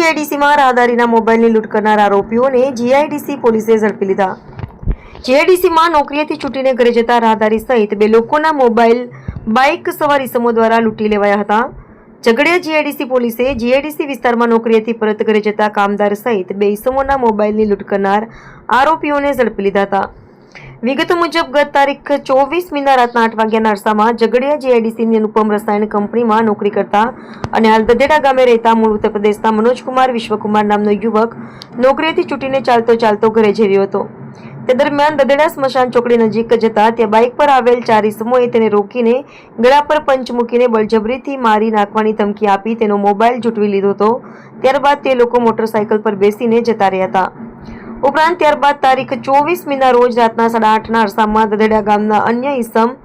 જીઆઈડીસીમાં રાહદારીના મોબાઈલની લૂંટ કરનાર આરોપીઓને જીઆઈડીસી પોલીસે ઝડપી લીધા. જીઆઈડીસીમાં નોકરીએથી છૂટીને ઘરે જતા રાહદારી સહિત બે લોકોના મોબાઈલ, બાઇક સવાર ઇસમો દ્વારા લૂંટી લેવાયા હતા. ઝઘડિયા જીઆઈડીસી પોલીસે જીઆઈડીસી વિસ્તારમાં નોકરીએથી પરત ઘરે જતા કામદાર સહિત બે ઇસમોના મોબાઈલની લૂંટ કરનાર આરોપીઓને ઝડપી લીધા હતા. વિગતો મુજબ, ગત તારીખ ચોવીસ મીના રાતના આઠ વાગ્યાના અરસામાં ઝઘડિયા જીઆઈડીસીની અનુપમ રસાયણ કંપનીમાં નોકરી કરતા અને હાલ દધેડા ગામે રહેતા મૂળ ઉત્તર પ્રદેશના મનોજકુમાર વિશ્વકુમાર નામનો યુવક નોકરીએથી છૂટીને ચાલતો ચાલતો ઘરે જઈ રહ્યો હતો. તે દરમિયાન દદેડા સ્મશાન ચોકડી નજીક જતા ત્યાં બાઇક પર આવેલ ચાર ઇસમોએ તેને રોકીને ગળા પર પંચ મૂકીને બળજબરીથી મારી નાખવાની ધમકી આપી તેનો મોબાઈલ જૂટવી લીધો હતો. ત્યારબાદ તે લોકો મોટરસાયકલ પર બેસીને જતા રહ્યા હતા. ઉપરાંત ત્યારબાદ તારીખ ચોવીસ મીના રોજ રાતના સાડા આઠના અરસામાં દદેડા ગામના અન્ય ઇસમ